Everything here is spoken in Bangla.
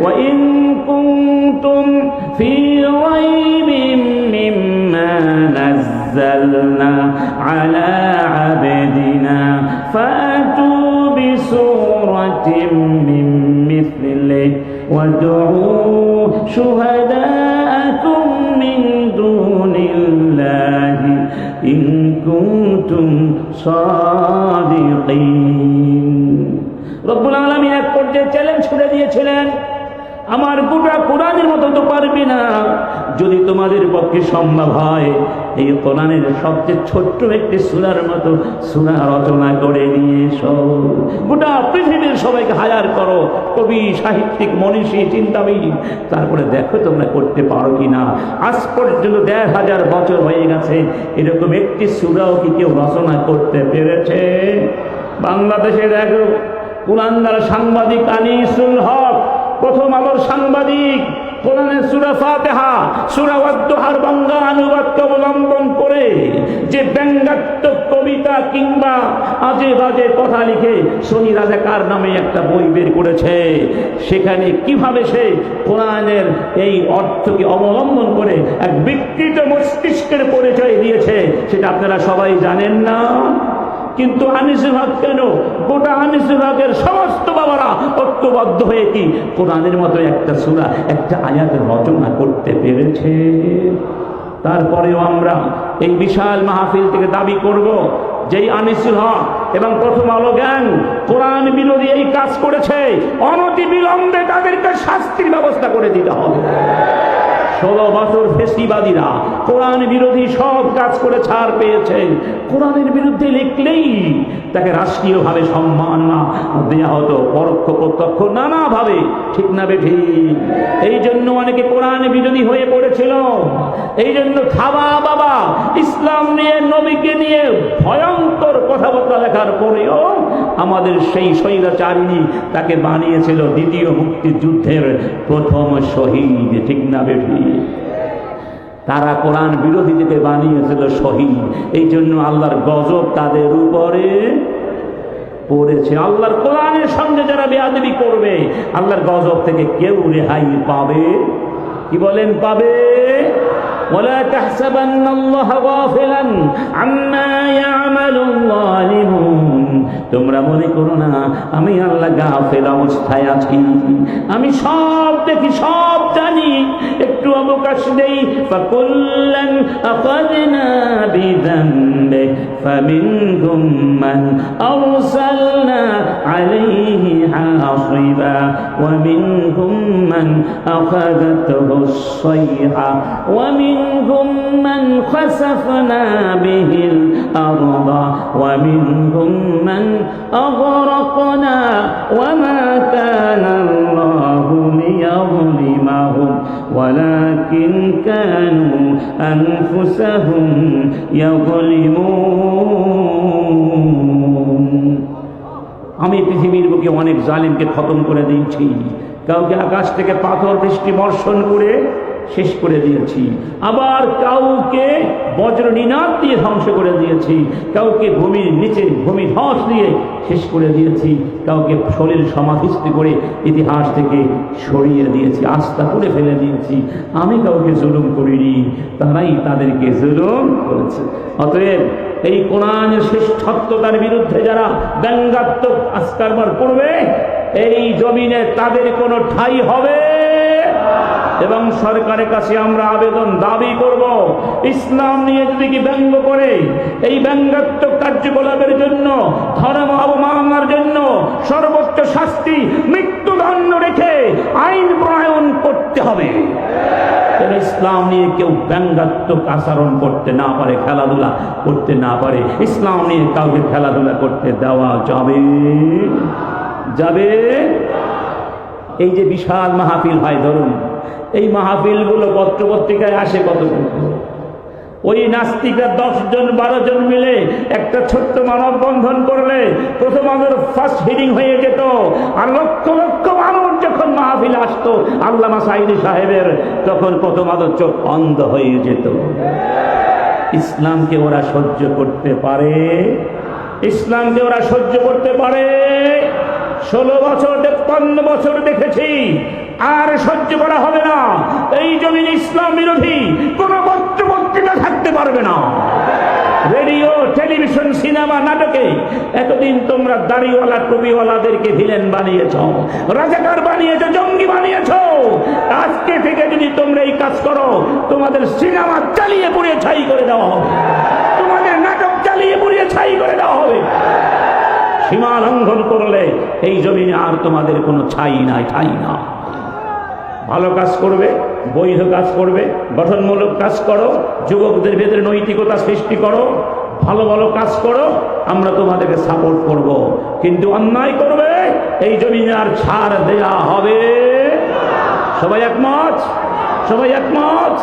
وإن كنتم في ريب مما نزلنا على عبدنا فأتوا بسورة من مثله وادعوا شهداءكم من دون الله إن كنتم صادقين রব্বুল আলমী এক পর্যায়ে চ্যালেঞ্জ ছুড়ে দিয়েছিলেন আমার গোটা কোরআনের মতো তো পারবে না। যদি তোমাদের পক্ষে সম্ভব হয়, এই কোরআনের সবচেয়ে ছোট্ট একটি সুরার মতো সুরা রচনা করে নিয়ে এসো। গোটা পৃথিবীর সবাইকে হায়ার করো, কবি, সাহিত্যিক, মনীষী, চিন্তাবিদ। তারপরে দেখো তোমরা করতে পারো কি না আজ পর্যন্ত দেড় হাজার বছর হয়ে গেছে, এরকম একটি সুরাও কি কেউ রচনা করতে পেরেছে? বাংলাদেশে দেখো কুলান্দার সাংবাদিক আনিসুল হক প্রথম আলোর সাংবাদিক অবলম্বন করে কবিতা কিংবা লিখে একটা বই বের করেছে। সেখানে কীভাবে সে কোরআনের এই অর্থকে অবলম্বন করে এক বিকৃত মস্তিষ্কের পরিচয় দিয়েছে, সেটা আপনারা সবাই জানেন না? কিন্তু আনিসুল হক কেন? গোটা আনিসুল হকের সমস্ত ঐক্যবদ্ধ হয়ে কি কোরআনের মতো একটা সুরা, একটা আয়াত রচনা করতে পেরেছে? তারপরেও আমরা এই বিশাল মাহফিল থেকে দাবি করব, যেই আনিসুল হক এবং প্রথম আলো জ্ঞান কোরআন বিরোধী এই কাজ করেছে অনতি বিলম্বে তাদেরকে শাস্তির ব্যবস্থা করে দিতে হবে। ষোলো বছর ফেসিবাদীরা কোরআন বিরোধী সব কাজ করে ছাড় পেয়েছে। কোরআনের বিরুদ্ধে লিখলেই তাকে রাষ্ট্রীয়ভাবে সম্মাননা দেওয়া হতো, পরোক্ষ প্রত্যক্ষ নানাভাবে, ঠিক না বেঠি এই জন্য অনেকে কোরআন বিরোধী হয়ে পড়েছিল। এই জন্য খাবা বাবা, ইসলাম নিয়ে, নবীকে নিয়ে ভয়ঙ্কর কথাবার্তা লেখার পরেও আমাদের সেই স্বৈরাচারিণী তাকে বানিয়েছিল দ্বিতীয় মুক্তিযুদ্ধের প্রথম শহীদ, ঠিক না বেঠি তারা কোরআন বিরোধীদেরকে বানিয়েছিল শহীদ। এই জন্য আল্লাহর গজব তাদের উপরে পড়েছে। আল্লাহর কোরআনের সঙ্গে যারা বেয়াদবি করবে, আল্লাহর গজব থেকে কেউ রেহাই পাবে? কি বলেন, পাবে? ولا تحسبن الله غافلا عما يعمل الظالمون তোমরা মনে করো না আমি আল্লাহ গাফেল অবস্থায় আছি আমি সব দেখি সব জানি একটু অবকাশ দেই فكلا أخذنا بذنبه فمنهم من أرسلنا عليه حاصبا ومنهم من أخذته الصيحة. ومنهم من خسفنا به الأرض. ومنهم من أغرقنا. وما كان الله ليظلمهم. ولكن كانوا أنفسهم يظلمون. আমি পৃথিবীর বুকে অনেক জালিমকে খতম করে দিয়েছি। কাউকে আকাশ থেকে পাথর বৃষ্টি বর্ষণ করে শেষ করে দিয়েছি। আবার কাউকে বজ্র নিনাদ দিয়ে ধ্বংস করে দিয়েছি। কাউকে ভূমির নিচে ভূমি ধস দিয়ে শেষ করে দিয়েছি। কাউকে শরীর সমাধিস্থ করে ইতিহাস থেকে সরিয়ে দিয়েছি, আস্থা করে ফেলে দিয়েছি। আমি কাউকে জুলুম করিনি, তারাই তাদেরকে জুলুম করেছে। অতএব এই কোরআনের শ্রেষ্ঠত্বতার বিরুদ্ধে যারা ব্যঙ্গাত্মক আস্কারবার করবে, এই জমিনে তাদের কোনো ঠাই হবে। এবং সরকারের কাছে আমরা আবেদন দাবি করব, ইসলাম নিয়ে যদি কি ব্যঙ্গ করে, এই ব্যঙ্গাত্মক কার্যকলাপের জন্য, ধর্ম অবমাননার জন্য সর্বোচ্চ ইসলাম নিয়ে কেউ ব্যঙ্গাত্মক আচরণ করতে না পারে, খেলাধুলা করতে না পারে, ইসলাম নিয়ে কাউকে খেলাধুলা করতে দেওয়া যাবে? যাবে? এই যে বিশাল মাহফিল হয়, ধরুন, এই মাহফিলগুলো পত্রপত্রিকায় আসে কত ওই নাস্তিকরা দশ জন বারো জন মিলে একটা ছোট্ট মানববন্ধন করলে প্রথম আমাদের ফার্স্ট হিরিং হয়ে যেত। আর লক্ষ লক্ষ মানুষ যখন মাহফিল আল্লামা সাইদি সাহেবের, তখন প্রথম আদর চোখ অন্ধ হয়ে যেত। ইসলামকে ওরা সহ্য করতে পারে। ইসলামকে ওরা সহ্য করতে পারে। ষোলো বছর তেপ্পান্ন বছর দেখেছি, আর সহ্য করা হবে না। এই জমিন ইসলাম বিরোধী, কোন পত্র পত্রিকা থাকতে পারবে না। টেলিভিশন, সিনেমা, নাটকে এতদিন তোমরা দাড়িওয়ালা, টুপিওয়ালাদেরকে ভিলেন বানিয়েছ, রাজাকার বানিয়েছ, জঙ্গি বানিয়েছ। আজকে থেকে যদি তোমরা এই কাজ করো, তোমাদের সিনেমা চালিয়ে পুড়িয়ে ছাই করে দেওয়া হবে। তোমাদের নাটক চালিয়ে পুড়িয়ে ছাই করে দেওয়া হবে। সীমা লঙ্ঘন করলে এই জমিনে আর তোমাদের কোনো ছাই নাই, ঠাই না। ভালো কাজ করবে, বৈধ কাজ করবে, গঠনমূলক কাজ করো, যুবকদের ভেতরে নৈতিকতা সৃষ্টি করো ভালো ভালো কাজ করো, আমরা তোমাদেরকে সাপোর্ট করব। কিন্তু অন্যায় করবে, এই জমিনে আর ছাড় দেয়া হবে সবাই একমত? সবাই একমত?